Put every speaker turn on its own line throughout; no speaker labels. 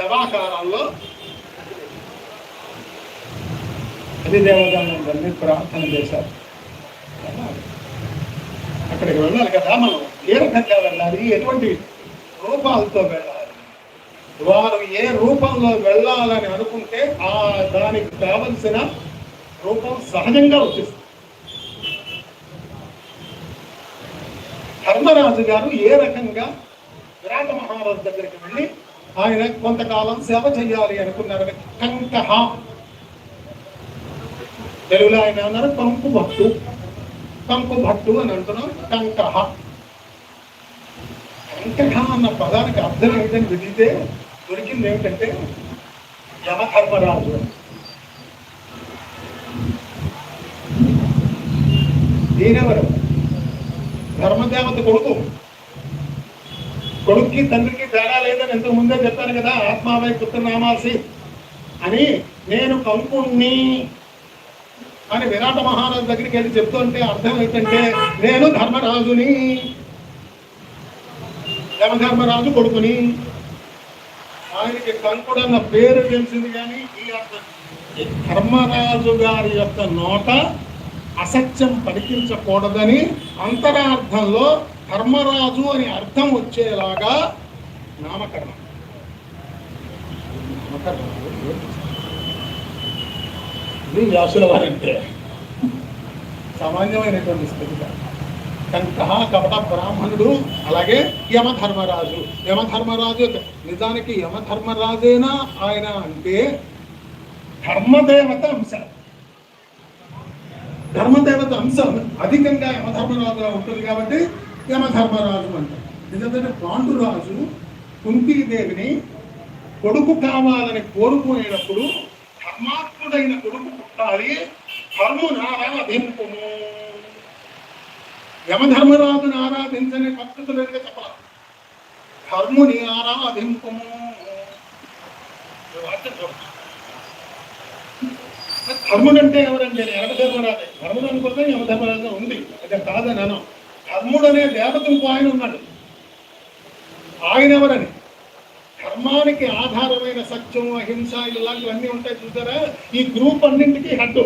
శవాకాలంలో అది దేవతలందరినీ ప్రార్థన చేశారు. అక్కడికి వెళ్ళాలి కదా మనం. ఏ రకంగా వెళ్ళాలి. ఎటువంటి రూపాలతో వెళ్ళాలి? వారు ఏ రూపంలో వెళ్ళాలని అనుకుంటే ఆ దానికి కావలసిన రూపం సహజంగా వచ్చేస్తుంది. ధర్మరాజు గారు ఏ రకంగా విరాట మహారాజు దగ్గరికి వెళ్ళి ఆయన కొంతకాలం సేవ చేయాలి అనుకున్నారని కంకహ. తెలుగులో ఆయన అన్నారు కంకు భట్టు కంకు భట్టు అని అంటున్నాం కంకహ. కంకహ అన్న పదానికి అర్థం ఏంటని వెతికితే దొరికింది ఏమిటంటే యమధర్మరాజు. అని. ఈయనెవరు ధర్మదేవత కొడుకు. కొడుక్కి తండ్రికి తేడా లేదని ఎంతకు ముందే చెప్పాను కదా ఆత్మావై పుత్రనామాసి అని నేను కంకుణ్ణి అని విరాట మహారాజు దగ్గరికి వెళ్ళి చెప్తుంటే అర్థం ఏంటంటే నేను ధర్మరాజుని యమధర్మరాజు కొడుకుని. ఆయనకి కంకుడు అన్న పేరు తెలిసింది కానీ ఈ అర్థం ధర్మరాజు గారి యొక్క నోట అసత్యం పలికించకూడదని అంతరార్థంలో ధర్మరాజు అని అర్థం వచ్చేలాగా నామకరణం. ఇది వ్యాసుల వారంటే. సామాన్యమైనటువంటి స్థితి కనుక కపట బ్రాహ్మణుడు అలాగే యమధర్మరాజు. యమధర్మరాజు నిజానికి యమధర్మరాజేనా ఆయన అంటే ధర్మదేవత అంశ ధర్మదేవత అంశం అధికంగా యమధర్మరాజుగా ఉంటుంది కాబట్టి యమధర్మరాజు అంటారు ఎందుకంటే పాండురాజు కుంతీదేవిని కొడుకు కావాలని కోరుకునేటప్పుడు ధర్మాత్ముడైన కొడుకు పుట్టాలి. ధర్మునారాధింపుము యమధర్మరాజుని ఆరాధించని పద్ధతులుగా చెప్పాలి? ధర్ముని ఆరాధింపుము. ధర్ముడంటే వాక్యం చూడండి. ధర్ముడు ఎవరంటే యమధర్మరాజే. ధర్ముడు అనుకుంటే యమధర్మరాజు ఉంది. అది కాదని అనం ధర్ముడు అనే దేవత ఇంకో ఆయన ఉన్నాడు. ఆయన ఎవరని ధర్మానికి ఆధారమైన సత్యం అహింస ఇలాంటివన్నీ ఉంటాయి చూసారా? ఈ గ్రూప్ అన్నింటికి హద్దు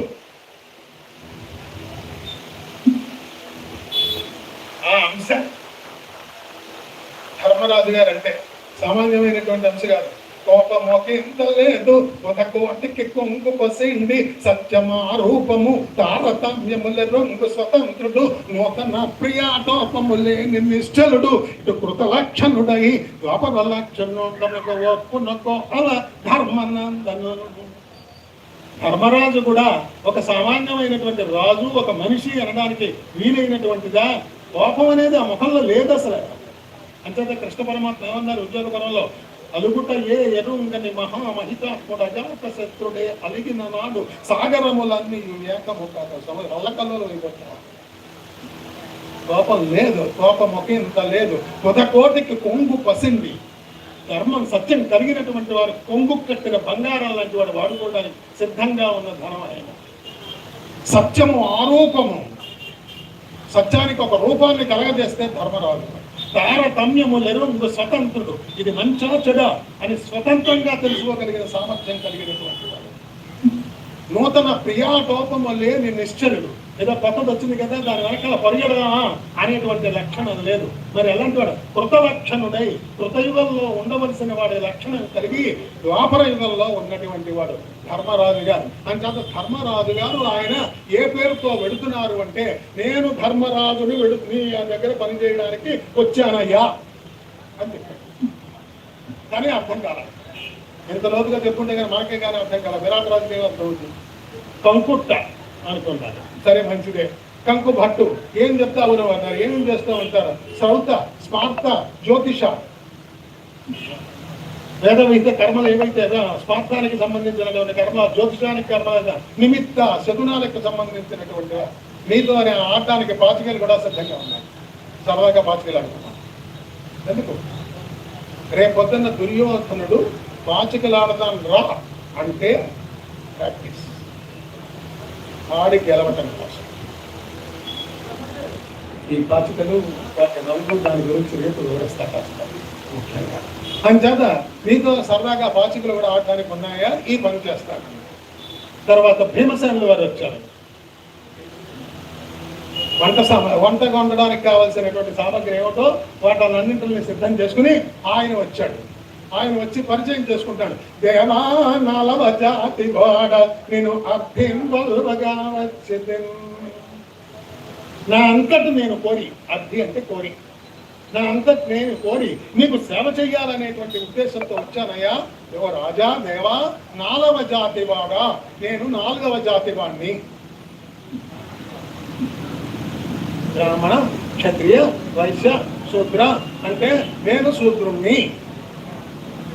ఆ అంశ ధర్మరాజు గారు అంటే సామాన్యమైనటువంటి అంశ గారు కోపం ఒక లేదు ఒక కోటికి కొంగు పసిండి సత్యమా రూపము తారతమ్యముల రంగు స్వతంత్రుడు. నూతన ప్రియాటోపము లేని నిశ్చలుడు ఇటు కృత లక్షణుడై ద్వాపర లక్షణుడనకు అల ధర్మనందనుడు ధర్మరాజు కూడా ఒక సామాన్యమైనటువంటి రాజు ఒక మనిషి అనడానికి వీలైనటువంటిదా? కోపం అనేది ఆ ముఖంలో లేదు అసలు. అంచేత కృష్ణ పరమాత్మ ఏమన్నారు ఉద్యోగ పరంలో? అలుగుట ఏ ఎరుంగని మహామహితాత్ముడ అజాత శత్రుడే అలిగిన నాడు సాగరములన్నీ ఏకము కాక రల్లకల్లో అయిపోతారు కోపం లేదు కోపం ఒక ఇంత లేదు. కోటికి కొంగు పసింది. ధర్మం సత్యం కలిగినటువంటి వారు కొంగు కట్టిన బంగారం లాంటి వాడు వాడుకోవడానికి సిద్ధంగా ఉన్న ధనం ఆయన. సత్యము ఆరూపము. సత్యానికి ఒక రూపాన్ని కలగజేస్తే ధర్మరాజు. తారతమ్యము లెరుంగు స్వతంత్రుడు. ఇది మంచా చెడ అని స్వతంత్రంగా తెలుసుకోగలిగిన సామర్థ్యం కలిగినటువంటి వాడు. నూతన ప్రియాటోపము లేని నిశ్చరుడు. ఏదో కొత్తది వచ్చింది కదా దాని వెనకాల పరిగెడదామా అనేటువంటి లక్షణం లేదు. మరి ఎలాంటి వాడు? కృత లక్షణుడై కృతయుగంలో ఉండవలసిన వాడి లక్షణం కలిగి ద్వాపర యుగంలో ఉన్నటువంటి వాడు ధర్మరాజు గారు. అంచేత ధర్మరాజు గారు ఆయన ఏ పేరుతో వెడుతున్నారు అంటే నేను ధర్మరాజుని వెడు మీ దగ్గర పనిచేయడానికి వచ్చానయ్యా. అని చెప్పాడు కానీ అర్థం కాలేదు ఎంత లోతుగా చెప్పుంటే కానీ మనకే కానీ అర్థం కాల. విరాట్ రాజుకి ఏం అర్థం అవుతుంది కంకుట్ట అనుకుంటారు. సరే మంచిదే. కంకు భట్టు ఏం చెప్తావు నువ్వు అన్నారు. ఏం చేస్తావు అంటారు? శ్రౌత స్మార్త జ్యోతిష. వేదమైతే కర్మలు ఏవైతే రా, సంబంధించినటువంటి కర్మ జ్యోతిషానికి కర్మ నిమిత్త శకునాలకు సంబంధించినటువంటి మీతో అనే ఆడటానికి పాచికలు కూడా సిద్ధంగా ఉన్నాయి. సరదాగా పాచికలు ఆడుతున్నాం ఎందుకు? రేపు పొద్దున్న దుర్యోధనుడు పాచికలు ఆడతాను రా అంటే ప్రాక్టీస్. ఆడి గెలవటం కోసం. ఈ వాటి నలుగురు దాని గురించి రేపు వివరిస్తా కాస్త ముఖ్యంగా. అంచేత మీతో సరదాగా పాచికలు కూడా ఆడడానికి ఉన్నాయా? ఈ పని చేస్తాను. తర్వాత భీమసేనులు వారు వచ్చారు. వంట సామ వంట వండడానికి కావాల్సినటువంటి సామగ్రి ఏమిటో వాటన్నింటిని సిద్ధం చేసుకుని ఆయన వచ్చాడు. ఆయన వచ్చి పరిచయం చేసుకుంటాడు. దేవా నలవ జాతి వాడ నేను అభ్యంబలుగా వచ్చింది నా అంతటి నేను కోరి అర్థి అంటే కోరి. నా అంతటి నేను కోరి నీకు సేవ చెయ్యాలనేటువంటి ఉద్దేశంతో వచ్చానయ్యా. దేవ రాజా దేవా నాలవ జాతి వాడా నేను నాలుగవ జాతి వాణ్ణి. బ్రాహ్మణ క్షత్రియ వైశ్య శూద్ర అంటే నేను శూద్రుణ్ణి.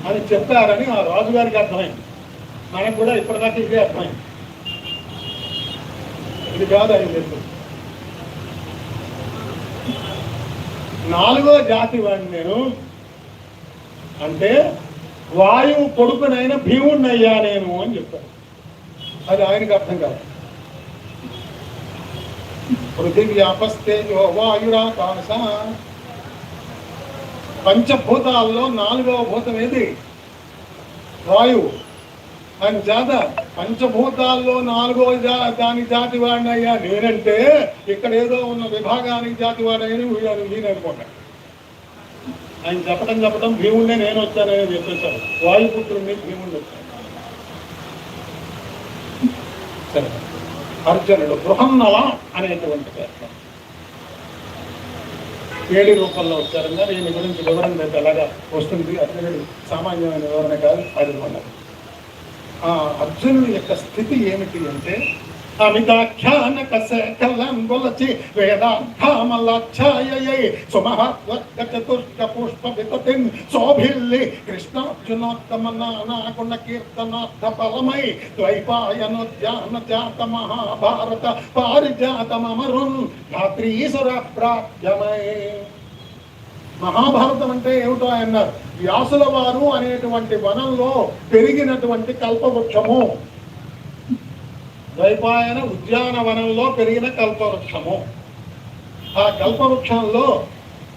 అని చెప్పారని ఆ రాజుగారికి అర్థమైంది. మనకు కూడా ఇప్పటిదాకా ఇదే అర్థమైంది. ఇది కాదు ఆయన తెలుసు నాలుగో జాతి వాడిని నేను అంటే వాయువు కొడుకునైన భీముణ్ణయ్యా నేను అని చెప్పాను అది ఆయనకి అర్థం కాదు. పృథివ్యాపస్తేజో వాయురాకాశ పంచభూతాల్లో నాలుగవ భూతం ఏది? వాయువు అని జాత పంచభూతాల్లో నాలుగో జా దాని జాతి వాడినయ్యా నేనంటే ఇక్కడ ఏదో ఉన్న విభాగానికి జాతి వాడని వీడు వీడు అనుకుంటాడు ఆయన చెప్పడం చెప్పడం భీముడినే నేను వచ్చానని చెప్పేశాడు. వాయుపుత్రుడిని భీముడిని వచ్చాను సరే. అర్జునుడు బృహన్నవ అనేటువంటి పేరు. ఏడి రూపంలో వచ్చారన్నా దీని గురించి వివరణ రేపు ఎలాగా వస్తుంది అతని సామాన్యమైన వివరణ కాదు అది ఆ అర్జునుడి యొక్క స్థితి ఏమిటి అంటే అమితాఖ్యాన కలం గొలచి వేదార్థామలాఛాయై సుమహత్వక చతుష్క పుష్ప వితతిం శోభిల్లి కృష్ణార్జునోత్తమ నానాగుణ కీర్తనార్థ ఫలమై ద్వైపాయనోద్యాన జాత మహాభారత పారిజాతమరున్ ధాత్రీసుర ప్రాప్యమై మహాభారతం అంటే ఏమిటో అన్నారు. వ్యాసుల వారు అనేటువంటి వనంలో పెరిగినటువంటి కల్పవృక్షము. ద్వైపాయన ఉద్యానవనంలో పెరిగిన కల్పవృక్షము. ఆ కల్పవృక్షంలో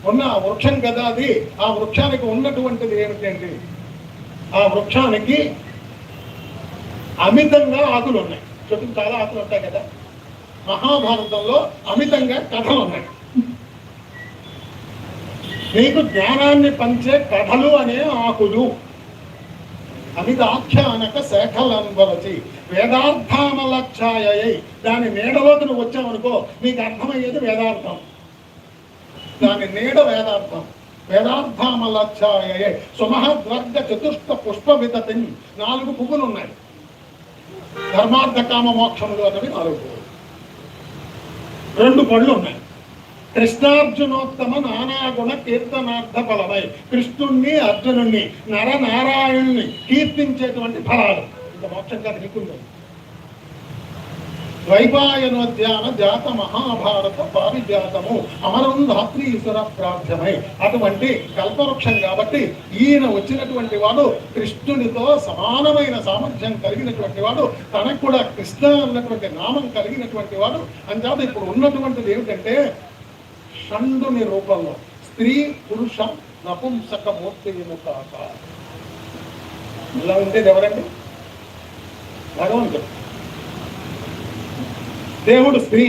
ఉన్న ఆ వృక్షం కదా అది. ఆ వృక్షానికి ఉన్నటువంటిది ఏమిటండి ఆ వృక్షానికి అమితంగా ఆకులు ఉన్నాయి. చుట్టూ చాలా ఆకులు ఉంటాయి కదా. మహాభారతంలో అమితంగా కథలు ఉన్నాయి. మీకు జ్ఞానాన్ని పంచే కథలు అనే ఆకులు. అమితాఖ్యానక శేఖలంబరచి వేదార్థామలక్షాయై. దాని నీడలోకి నువ్వు వచ్చావనుకో నీకు అర్థమయ్యేది వేదార్థం. దాని నీడ వేదార్థం. వేదార్థామలక్షాయే. సుమహద్వర్గ చతుష్ట పుష్ప వితతి నాలుగు పువ్వులు ఉన్నాయి ధర్మార్థ కామ మోక్షములు అన్నవి నాలుగు పువ్వులు. రెండు పళ్ళు ఉన్నాయి కృష్ణార్జునోత్తమ నానాగుణ కీర్తనార్థ ఫలమై. కృష్ణుణ్ణి అర్జునుణ్ణి నరనారాయణుని కీర్తించేటువంటి ఫలాలు. ఇంకా మోక్షం కాదు ద్వైపాయనోద్యాన జాత మహాభారత పారిజాతము. అమరం ధాత్రీశ్వర ప్రార్థమై. అటువంటి కల్పవృక్షం కాబట్టి ఈయన వచ్చినటువంటి వాడు కృష్ణునితో సమానమైన సామర్థ్యం కలిగినటువంటి వాడు తనకు కూడా కృష్ణ అన్నటువంటి నామం కలిగినటువంటి వాడు. అంచేత ఇప్పుడు ఉన్నటువంటిది ఏమిటంటే షండుని రూపంలో స్త్రీ పురుషం నపుంసక మూర్తి కాక. ఇలా ఉండేది ఎవరండి? భగవంతుడు. దేవుడు స్త్రీ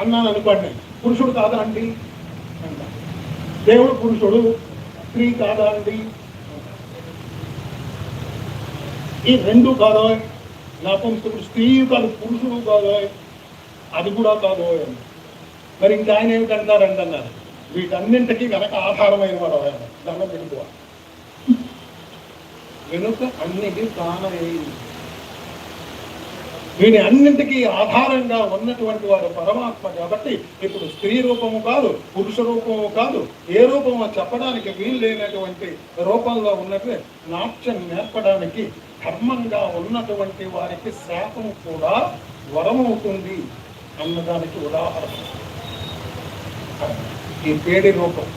అన్నాను అనుకోండి పురుషుడు కాదా అండి దేవుడు పురుషుడు స్త్రీ కాదా అండి ఈ రెండు కాదో నపుంసకుడు స్త్రీ కాదు పురుషుడు కాదో అది కూడా కాదో అని మరి ఇంకా ఆయన ఏమిటంటారండి అన్నారు. వీటన్నింటికి వెనక ఆధారమైన వాడు ఆయన. దండం వెనుక అన్నిటి తానై వీని అన్నింటికీ ఆధారంగా ఉన్నటువంటి వాడు పరమాత్మ కాబట్టి ఇప్పుడు స్త్రీ రూపము కాదు పురుష రూపము కాదు ఏ రూపము చెప్పడానికి వీలు లేనటువంటి రూపంలో ఉన్నట్టు నాట్యం నేర్పడానికి ధర్మంగా ఉన్నటువంటి వారికి శాపం కూడా వరమవుతుంది అన్నదానికి ఉదాహరణ. ఈ పేడి రూపం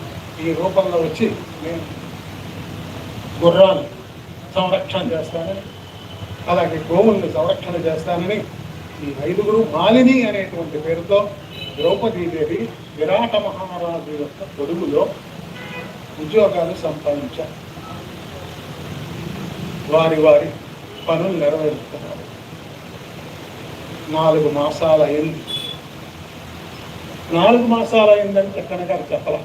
ఈ రూపంలో వచ్చి నేను గుర్రాన్ని సంరక్షణ చేస్తానని అలాగే గోవుల్ని సంరక్షణ చేస్తానని ఈ ఐదుగురు మాలిని అనేటువంటి పేరుతో ద్రౌపదీదేవి విరాట మహారాజు యొక్క కొడుకులో ఉద్యోగాలు సంపాదించారు. వారి వారి పనులు నెరవేరుస్తున్నారు. నాలుగు మాసాలు అయింది. నాలుగు మాసాలు అయిందంటే కనుక చెప్పల.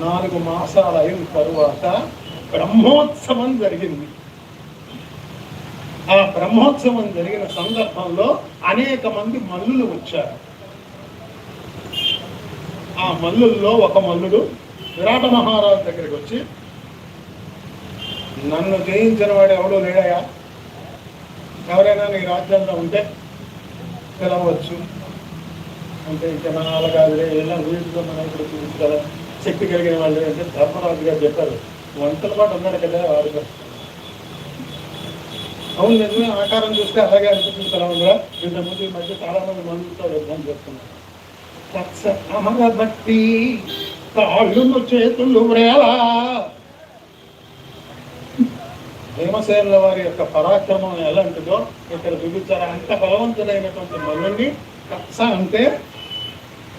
నాలుగు మాసాలు అయిన తరువాత బ్రహ్మోత్సవం జరిగింది. ఆ బ్రహ్మోత్సవం జరిగిన సందర్భంలో అనేక మంది మల్లులు వచ్చారు. ఆ మల్లుల్లో ఒక మల్లుడు విరాట మహారాజు దగ్గరికి వచ్చి నన్ను జయించిన వాడు ఎవడో లేడయా ఎవరైనా నీ రాజ్యంలో ఉంటే పిలవచ్చు. అంటే ఇంకా మన కాదులే ఎలా వీటిలో మనం ఇక్కడ చూపించు కదా శక్తి కలిగిన వాళ్ళు అంటే ధర్మరాజు గారు చెప్పారు. వంటల పాటు ఉన్నాడు కదా వాడు అవును నిజమే ఆకారం చూస్తే అలాగే అనిపిస్తుంది కదా కూడా. ఇంతకుముందు ఈ మధ్య చాలా మంది యుద్ధం చేస్తున్నారు. తత్స అమర భక్తి కాళ్ళును చేతులు వేలా భీమసేనుల వారి యొక్క పరాక్రమం ఎలాంటిదో ఇక్కడ చూపించారు. అంత బలవంతుడైనటువంటి మల్లుని కత్స అంటే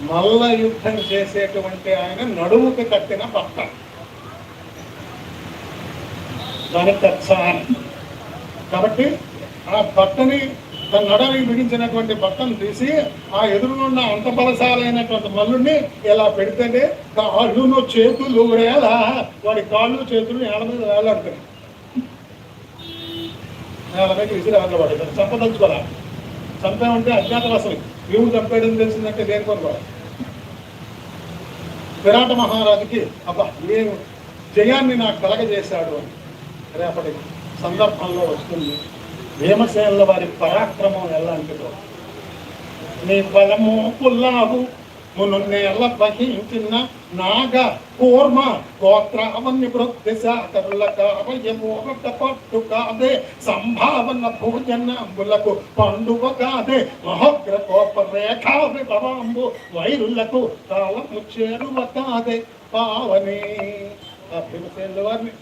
మల్ల యుద్ధం చేసేటువంటి ఆయన నడుముకి కట్టిన పట్ట దాని కత్స అని. కాబట్టి ఆ బట్టని తన నడని బిగించినటువంటి బట్టను తీసి ఆ ఎదురున్న అంత బలశాలైనటువంటి మల్లుడిని ఇలా పెడితేనే కాళ్ళును చేతులు వేలా వాడి కాళ్ళు చేతులు నేల మీద వేలాడుతాయి. నేల మీద విసిరి ఆటలు చంపదలుచుకోరా? చంపామంటే అజ్ఞాతవాసం నువ్వు చంపేయడం తెలిసిందంటే దేని కొరకు విరాట మహారాజుకి అబ్బా ఏ జయాన్ని నాకు కలగజేశాడు అని. రేపటికి సందర్భంలో వస్తుంది. భీమసేనుల వారి పరాక్రమం ఎలాంటిదో నీ బలము పుల్లావు మును నేల వహించిన నాగ కూర్మ గోత్ర గోత్రావన్ని వృద్ధి సాకరుల కావయమోగట పట్టు కాదే సంభావన భోజనంబులకు పండుగ కాదే మహోగ్ర కోప రేఖా విభవాంబు వైరులకు తాళము చేరువ కాదే పావని. ఆ భీమసేనుల వారిని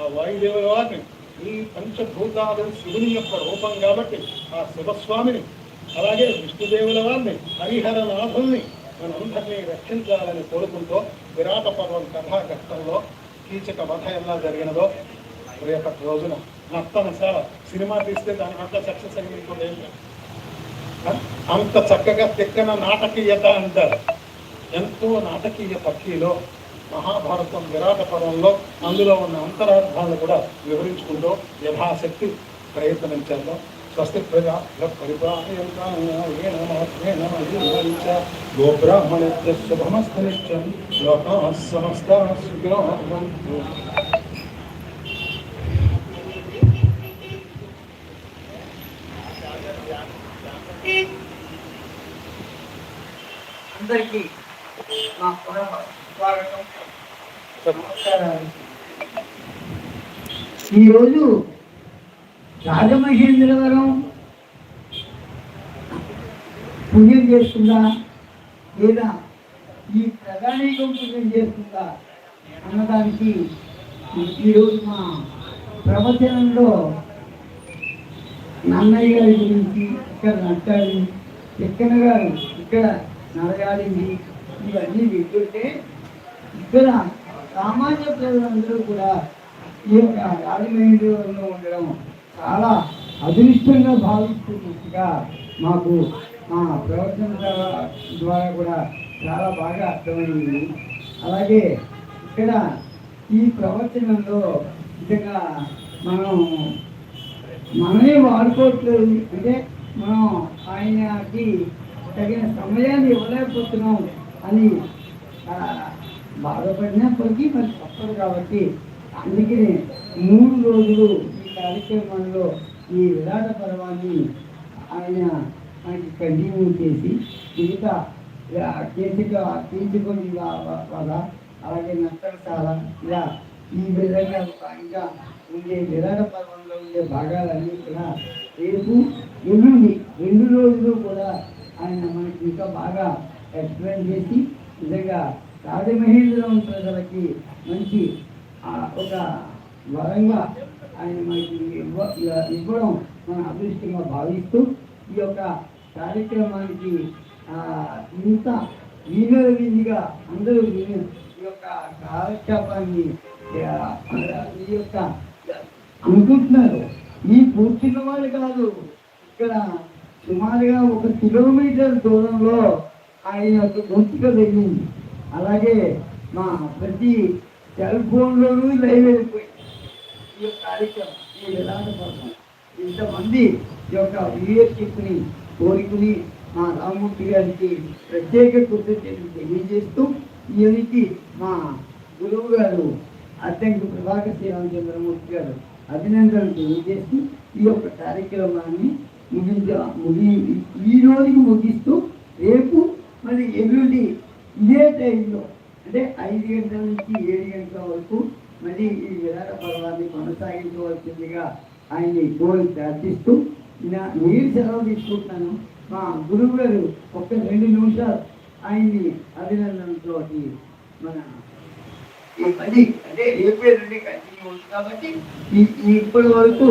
ఆ వాయుదేవుల వారిని ఈ పంచభూతాలు శివుని యొక్క రూపం కాబట్టి ఆ శివస్వామిని అలాగే విష్ణుదేవుల వారిని హరిహర నాథుల్ని మనందరినీ రక్షించాలని కోరుకుంటూ విరాట పర్వం కథాఘట్టంలో కీచక వధ ఎలా జరిగినదో రేపటి రోజున నర్తనశాల సినిమా తీస్తే దాని అంత సక్సెస్ అయింది ఇంకోటి అంత చక్కగా తిక్కన నాటకీయత అంటారు. ఎంతో నాటకీయ పక్షిలో మహాభారతం విరాట పదంలో అందులో ఉన్న అంతరార్థాలను కూడా వివరించుకుంటూ యథాశక్తి ప్రయత్నం చేద్దాం. స్వస్తి ప్రజా పరిపాలన గోబ్రాహ్మణ్య శుభమస్తు లోకా సమస్త సుఖినో
అందరికీ నా స్వాగతం నమస్కారాలు ఈరోజు రాజమహేంద్రవరం పుణ్యం చేస్తుందా? లేదా ఈ ప్రధానికం పుణ్యం చేస్తుందా? అన్నదానికి ఈరోజు మా ప్రవచనంలో నన్నయ్య గారి గురించి ఇక్కడ నట్టాలి ఎక్కన గారు ఇక్కడ నడగాలి. ఇవన్నీ వింటుంటే ఇక్కడ సామాన్య ప్రజలందరూ కూడా ఈ యొక్క రాజమహేంద్రవరంలో ఉండడం చాలా అదృష్టంగా భావిస్తున్నట్టుగా మాకు మా ప్రవర్తన ద్వారా- ద్వారా కూడా చాలా బాగా అర్థమైంది. అలాగే ఇక్కడ ఈ ప్రవచనంలో నిజంగా మనం మనమే వాడుకోవట్లేదు. అంటే మనం ఆయనకి తగిన సమయాన్ని ఇవ్వలేకపోతున్నాం. అని బాధపడినప్పటికీ మరి తప్పదు కాబట్టి అందుకనే మూడు రోజులు ఈ కార్యక్రమంలో ఈ విరాట పర్వాన్ని ఆయన మనకి కంటిన్యూ చేసి మిగతా ఇలా తీసుకొని కీచుకొని అలాగే నష్టశాల ఇలా ఈ విధంగా ఇంకా ఉండే విరాట పర్వంలో ఉండే భాగాలన్నీ కూడా రేపు ఎల్లుండి రెండు రోజులు కూడా ఆయన మనకి ఇంకా బాగా ఎక్స్ప్లెయిన్ చేసి నిజంగా రాజమహేంద్రం ప్రజలకి మంచి ఒక వరంగా ఆయన మనకి ఇవ్వ ఇవ్వడం మన అదృష్టంగా భావిస్తూ ఈ యొక్క కార్యక్రమానికి ఆ, ఇంత వీధిగా అందరూ విని ఈ యొక్క కార్యక్రమాన్ని ఈ యొక్క అనుకుంటున్నారు. ఈ కూర్చున్న వాళ్ళు కాదు. ఇక్కడ సుమారుగా ఒక కిలోమీటర్ దూరంలో ఆయన యొక్క గొంతుక తగిలింది అలాగే మా ప్రతి సెల్ ఫోన్లోనూ లైవ్ వెళ్ళిపోయింది ఈ యొక్క కార్యక్రమం ఈ విధాన కోసం ఇంతమంది ఈ యొక్క వ్యూయర్షిప్ని కోరుకుని మా రామూర్తి గారికి ప్రత్యేక కృతజ్ఞతలు తెలియజేస్తూ ఈయనకి మా గురువు గారు అత్యంత ప్రభాకర్ శ్రీరామచంద్రమూర్తి గారు అభినందనలు తెలియజేస్తూ ఈ యొక్క కార్యక్రమాన్ని ముగించ ముగి ఈ రోజుకి ముగిస్తూ మరి ఎల్లుండి ఇదే టైంలో అంటే ఐదు గంటల నుంచి ఏడు గంటల వరకు మళ్ళీ ఈ విరాట పర్వాన్ని కొనసాగించవలసిందిగా ఆయన్ని కోరి ప్రార్థిస్తూ నా నేను సెలవు తీసుకుంటున్నాను మా గురువు గారు ఒక్క రెండు నిమిషాలు ఆయన్ని అభినందనతో మన ఈ పని అంటే ఏప్రిల్ నుండి కంటిన్యూ ఉంది కాబట్టి ఈ ఇప్పటి వరకు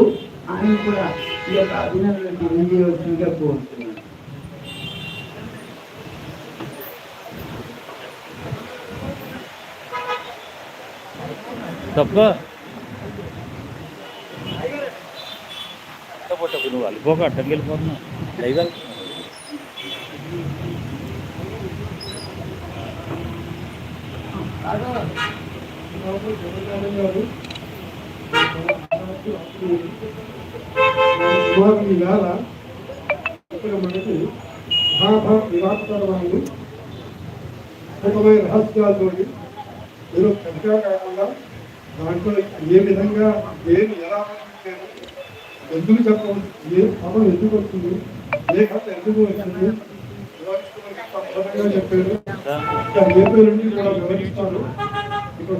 ఆయన కూడా ఈ యొక్క అభినందనలు అందజేయవలసిందిగా కోరుతున్నాను.
తప్ప పోటీ నువ్వు వెళ్ళిపోక అడ్డంకి వెళ్ళిపోతున్నావు లైవ్
ఇవాళ ఈవేళ ఇక్కడ మనకి భాభ విరాటకరమైన సుఖమైన రహస్యాలతో మీరు పెద్దగా కాకుండా దాంట్లో ఏ విధంగా ఏమి ఎలా వర్ణించారు, ఎందుకు చెప్పవచ్చు ఏ పదం ఎందుకు వచ్చింది ఏ కథ ఎందుకు వచ్చింది వివరించమని అద్భుతంగా చెప్పారు. ఇంకా రేపు నుండి కూడా వివరిస్తారు. ఇక్కడ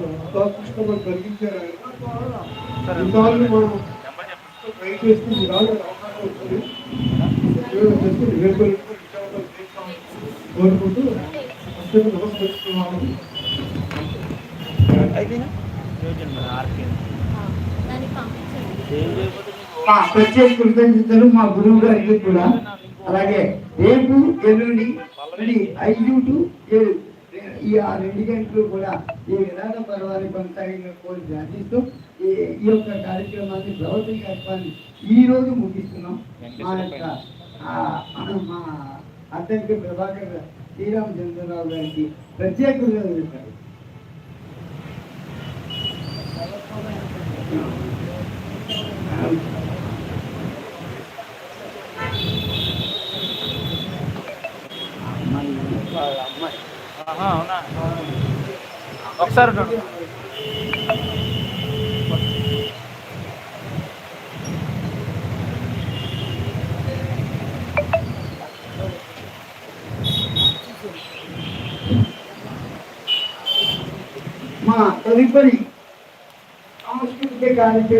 కృష్ణ కలిగించారు ఆయన. ఇన్నాళ్ళు మనం ట్రై చేస్తూ ఇలాగ అవకాశం వచ్చింది ఉపయోగం చేస్తూ రేపు నుండి విజయవంతం చేస్తామని కోరుకుంటూ అత్యంత నమస్కరిస్తున్నాను
అయిపోయినా
మా ప్రత్యేక కృతజ్ఞతలు మా గురువు గారికి కూడా. అలాగే రేపు ఎల్లుండి మళ్ళీ ఐదు టు ఏడు. ఈ ఆ రెండు గంటలు కూడా ఈ విధాన పర్వాన్ని కొనసాగిన కోరి ప్రార్థిస్తూ ఈ ఈ యొక్క కార్యక్రమాన్ని భగవతి కార్యక్రమాన్ని ఈ రోజు ముగిస్తున్నాం. మా యొక్క మా అత్యంత ప్రభాకర్ శ్రీరామచంద్రరావు గారికి ప్రత్యేక కృతజ్ఞతలు
ఆహా, అవునా ఒకసారి ఉండండి.
మా తదుపరి సాంస్కృతిక కార్యక్రమం